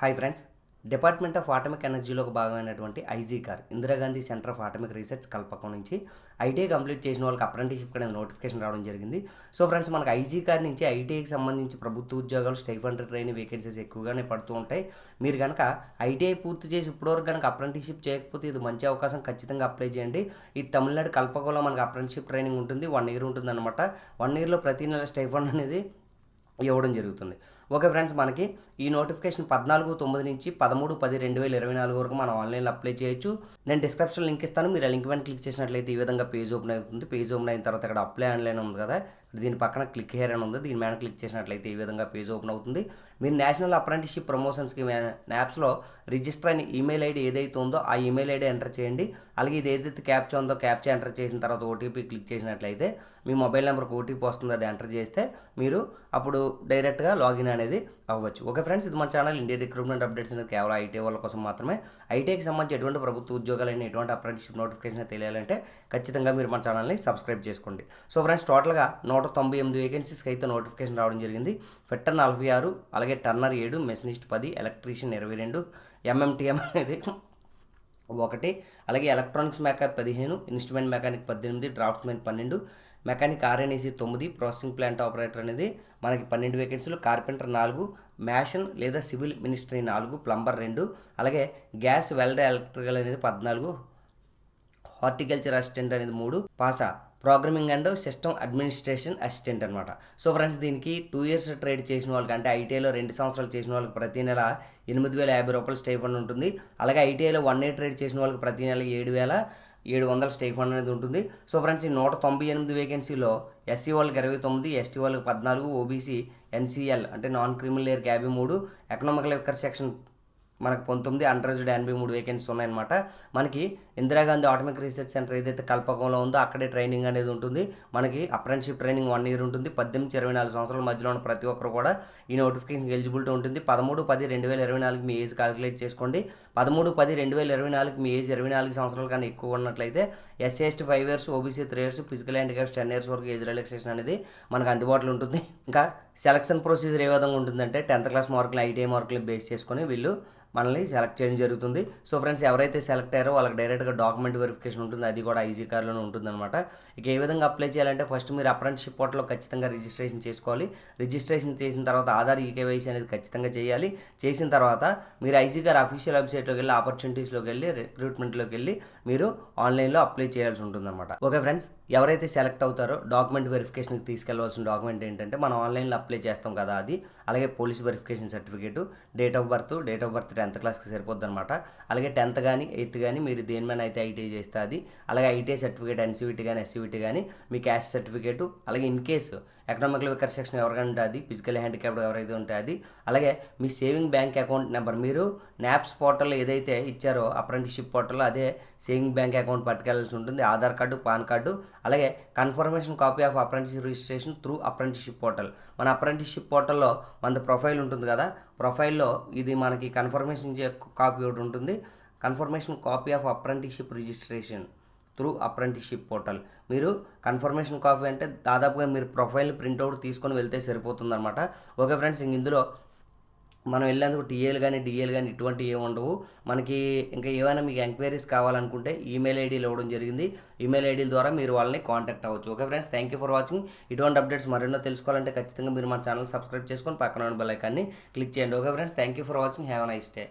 Hi friends department of atomic ఎనర్జీలో ఒక భాగమైనటువంటి I G car Indira Gandhi centre of atomic research Kalpakkam నుంచి ITI complete చేసిన వాళ్ళకి apprenticeship అనేది నోటిఫికేషన్ రావడం జరిగింది. సో ఫ్రెండ్స్ మనకి ఐజీ కార్ నుంచి ఐటీఐకి సంబంధించి ప్రభుత్వ ఉద్యోగాలు స్టైఫండ్ ట్రైనింగ్ వేకెన్సీస్ ఎక్కువగానే పడుతూ ఉంటాయి. మీరు కనుక ఐటీఐ పూర్తి చేసి ఇప్పటివరకు కనుక అప్రెంటిషిప్ చేయకపోతే ఇది మంచి అవకాశం ఖచ్చితంగా అప్లై చేయండి. ఈ తమిళనాడు కల్పకంలో మనకి అప్రెంటిషిప్ ట్రైనింగ్ ఉంటుంది వన్ ఇయర్ ఉంటుంది అనమాట వన్ ఇయర్లో ప్రతి నెల స్టైఫండ్ అనేది ఇవ్వడం జరుగుతుంది. ఓకే ఫ్రెండ్స్ మనకి ఈ నోటిఫికేషన్ పద్నాలుగు తొమ్మిది నుంచి పదమూడు పది రెండు వేల ఇరవై నాలుగు వరకు మనం ఆన్లైన్లో అప్లై చేయొచ్చు. నేను డిస్క్రిప్షన్ లింక్ ఇస్తాను మీరు ఆ లింక్ మీద క్లిక్ చేసినట్లయితే ఈ విధంగా పేజ్ ఓపెన్ అవుతుంది. పేజ్ ఓపెన్ అయిన తర్వాత ఇక్కడ అప్లై ఆన్లైన్ ఉంది కదా దీని పక్కన క్లిక్ హెయిర్ అని ఉంది. దీని మీద క్లిక్ చేసినట్లయితే ఈ విధంగా పేజ్ ఓపెన్ అవుతుంది. మీరు నేషనల్ అప్రెంటిస్షిప్ ప్రమోషన్స్కి యాప్స్లో రిజిస్టర్ అయిన ఈమెయిల్ ఐడి ఏదైతే ఉందో ఆ ఈమెయిల్ ఐడి ఎంటర్ చేయండి. అలాగే ఇది ఏదైతే క్యాప్చా ఉందో క్యాప్చా ఎంటర్ చేసిన తర్వాత ఓటీపీ క్లిక్ చేసినట్లయితే మీ మొబైల్ నెంబర్కి ఓటీపీ వస్తుంది. అది ఎంటర్ చేస్తే మీరు అప్పుడు డైరెక్ట్గా లాగిన్ అనేది అవ్వచ్చు. ఓకే ఫ్రెండ్స్ ఇది మన ఛానల్ ఇండియా రిక్రూట్మెంట్ అప్డేట్స్ అనేది కేవలం ఐటీ వాళ్ళ కోసం మాత్రమే. ఐటీకి సంబంధించి ఎటువంటి ప్రభుత్వ ఉద్యోగాలైన ఎటువంటి అప్రెంటిషిప్ నోటిఫికేషన్ తెలియాలంటే ఖచ్చితంగా మీరు మన ఛానల్ని సబ్స్క్రైబ్ చేసుకోండి. సో ఫ్రెండ్స్ టోటల్గా నూట తొంభై ఎనిమిది వేకెన్సీస్కి అయితే నోటిఫికేషన్ రావడం జరిగింది. ఫిట్టర్ నలభై ఆరు అలాగే టర్నర్ ఏడు మెషినిస్ట్ పది ఎలక్ట్రీషియన్ ఇరవై రెండు ఎంఎంటీఎం అనేది ఒకటి అలాగే ఎలక్ట్రానిక్స్ మెకానిక్ పదిహేను ఇన్స్ట్రుమెంట్ మెకానిక్ పద్దెనిమిది డ్రాఫ్ట్మెన్ పన్నెండు మెకానిక్ ఆర్ఎన్ఈసీ తొమ్మిది ప్రాసెసింగ్ ప్లాంట్ ఆపరేటర్ అనేది మనకి పన్నెండు వేకెన్సీలు కార్పెంటర్ నాలుగు మ్యాషన్ లేదా సివిల్ మినిస్ట్రీ నాలుగు ప్లంబర్ రెండు అలాగే గ్యాస్ వెల్డర్ ఎలక్ట్రికల్ అనేది పద్నాలుగు హార్టికల్చర్ అసిస్టెంట్ అనేది మూడు పాసా programming and system administration assistant అనమాట సో ఫ్రెండ్స్ దీనికి టూ ఇయర్స్ ట్రేడ్ చేసిన వాళ్ళకి అంటే ఐటీఐలో రెండు సంవత్సరాలు చేసిన వాళ్ళకి ప్రతి నెల ఎనిమిది వేల యాభై రూపాయలు స్టైఫండ్ ఉంటుంది. అలాగే ఐటీఐలో వన్ ఇయర్ ట్రేడ్ చేసిన వాళ్ళకి ప్రతి నెల ఏడు వేల ఏడు వందల స్టైఫండ్ అనేది ఉంటుంది. సో ఫ్రెండ్స్ ఈ నూట తొంభై ఎనిమిది వేకెన్సీలో ఎస్సీ వాళ్ళకి ఇరవై తొమ్మిది ఎస్టీ వాళ్ళకి పద్నాలుగు ఓబీసీ ఎన్సీఎల్ అంటే నాన్ క్రిమినల్ ఇయర్కి యాభై మూడు ఎకనామికల్ ఎక్కర్ సెక్షన్ మనకు పంతొమ్మిది అండర్రేజ్డ్ ఎనభై మూడు వేకెన్సీ ఉన్నాయన్నమాట. మనకి ఇందిరాగాంధీ ఆటోమిక్ రీసెర్చ్ సెంటర్ ఏదైతే కల్పకంలో ఉందో అక్కడే ట్రైనింగ్ అనేది ఉంటుంది. మనకి అప్రెంటిషిప్ ట్రైనింగ్ వన్ ఇయర్ ఉంటుంది. పద్దెనిమిది ఇరవై నాలుగు సంవత్సరాల మధ్యలో ఉన్న ప్రతి ఒక్కరు కూడా ఈ నోటిఫికేషన్ ఎలిజిబిలిటీ ఉంటుంది. పదమూడు పది రెండు వేల ఇరవై నాలుగు మీ ఏజ్ కాలిక్యులేట్ చేసుకోండి. పదమూడు పది రెండు వేల ఇరవై నాలుగు మీ ఏజ్ ఇరవై నాలుగు సంవత్సరాల కన్నా ఎక్కువ ఉన్నట్లయితే SC ST five years OBC three years physical handicaps ten years వరకు ఏజ్ రిలాక్సేషన్ అనేది మనకు అందుబాటులో ఉంటుంది. ఇంకా సెలక్షన్ ప్రొసీజర్ ఏ విధంగా ఉంటుందంటే టెన్త్ క్లాస్ మార్కులు ఐటీఐ మార్కులు బేస్ చేసుకొని వీళ్ళు మనల్ని సెలెక్ట్ చేయడం జరుగుతుంది. సో ఫ్రెండ్స్ ఎవరైతే సెలెక్ట్ అయ్యారో వాళ్ళకి డైరెక్ట్గా డాక్యుమెంట్ వెరిఫికేషన్ ఉంటుంది. అది కూడా ఈజీ కార్లోనే ఉంటుందన్నమాట. ఇక ఏ విధంగా అప్లై చేయాలంటే ఫస్ట్ మీరు అప్రెంటిషిప్ పోర్టల్లో ఖచ్చితంగా రిజిస్ట్రేషన్ చేసుకోవాలి. రిజిస్ట్రేషన్ చేసిన తర్వాత ఆధార్ ఈకేవైసీ అనేది ఖచ్చితంగా చేయాలి. చేసిన తర్వాత మీరు ఐజీ గారు అఫీషియల్ వెబ్సైట్లోకి వెళ్ళి ఆపర్చునిటీస్లోకి వెళ్ళి రిక్రూట్మెంట్లోకి వెళ్ళి మీరు ఆన్లైన్లో అప్లై చేయాల్సి ఉంటుందన్నమాట. ఓకే ఫ్రెండ్స్ ఎవరైతే సెలెక్ట్ అవుతారో డాక్యుమెంట్ వెరిఫికేషన్కి తీసుకెళ్ళవలసిన డాక్యుమెంట్ ఏంటంటే మనం ఆన్లైన్లో అప్లై చేస్తాం కదా అది. అలాగే police verification certificate date of birth date of birth tenth క్లాస్కి సరిపోద్ది అనమాట అలాగే టెన్త్ కానీ ఎయిత్ కానీ మీరు దేనిమైనా అయితే ఐటీఐ చేస్తే అది. అలాగే ఐటీఐ సర్టిఫికేట్ ఎన్సీవిటీ కానీ ఎస్సీవిటీ కానీ మీ క్యాస్ట్ సర్టిఫికేట్ అలాగే in case economical weaker section ఎవరికైనా ఉంటుంది ఫిజికల్ హ్యాండిక్యాప్డ్ ఎవరైతే ఉంటుంది అది. అలాగే మీ సేవింగ్ బ్యాంక్ అకౌంట్ నెంబర్ మీరు నాప్స్ పోర్టల్ ఏదైతే ఇచ్చారో అప్రెంటిషిప్ పోర్టల్లో అదే సేవింగ్ బ్యాంక్ అకౌంట్ పట్టుకెళ్ళాల్సి ఉంటుంది. ఆధార్ కార్డు పాన్ కార్డు అలాగే confirmation copy of apprenticeship registration through apprenticeship portal. మన అప్రెంటిషిప్ పోర్టల్లో మన ప్రొఫైల్ ఉంటుంది కదా ప్రొఫైల్లో ఇది మనకి కన్ఫర్మేషన్ కాపీ ఒకటి ఉంటుంది. Confirmation copy of apprenticeship registration through apprenticeship portal. మీరు కన్ఫర్మేషన్ కాపీ అంటే దాదాపుగా మీరు ప్రొఫైల్ ప్రింట్అవుట్ తీసుకొని వెళ్తే సరిపోతుందన్నమాట. ఓకే ఫ్రెండ్స్ ఇందులో మనం వెళ్ళేందుకు టీఏలు కానీ డిఏలు కానీ ఇటువంటివి ఏమి ఉండవు. మనకి ఇంకా ఏమైనా మీకు ఎంక్వైరీస్ కావాలనుకుంటే ఈమెయిల్ ఐడీలు ఇవ్వడం జరిగింది. ఈమెయిల్ ఐడీల ద్వారా మీరు వాళ్ళని కాంటాక్ట్ అవ్వచ్చు. Okay friends thank you for watching. ఇటువంటి అప్డేట్స్ మరెన్నో తెలుసుకోవాలంటే ఖచ్చితంగా మీరు మన ఛానల్ సబ్స్క్రైబ్ చేసుకొని పక్కన ఉన్న బెల్ ఐకాన్ని క్లిక్ చేయండి. Okay friends thank you for watching. Have nice day.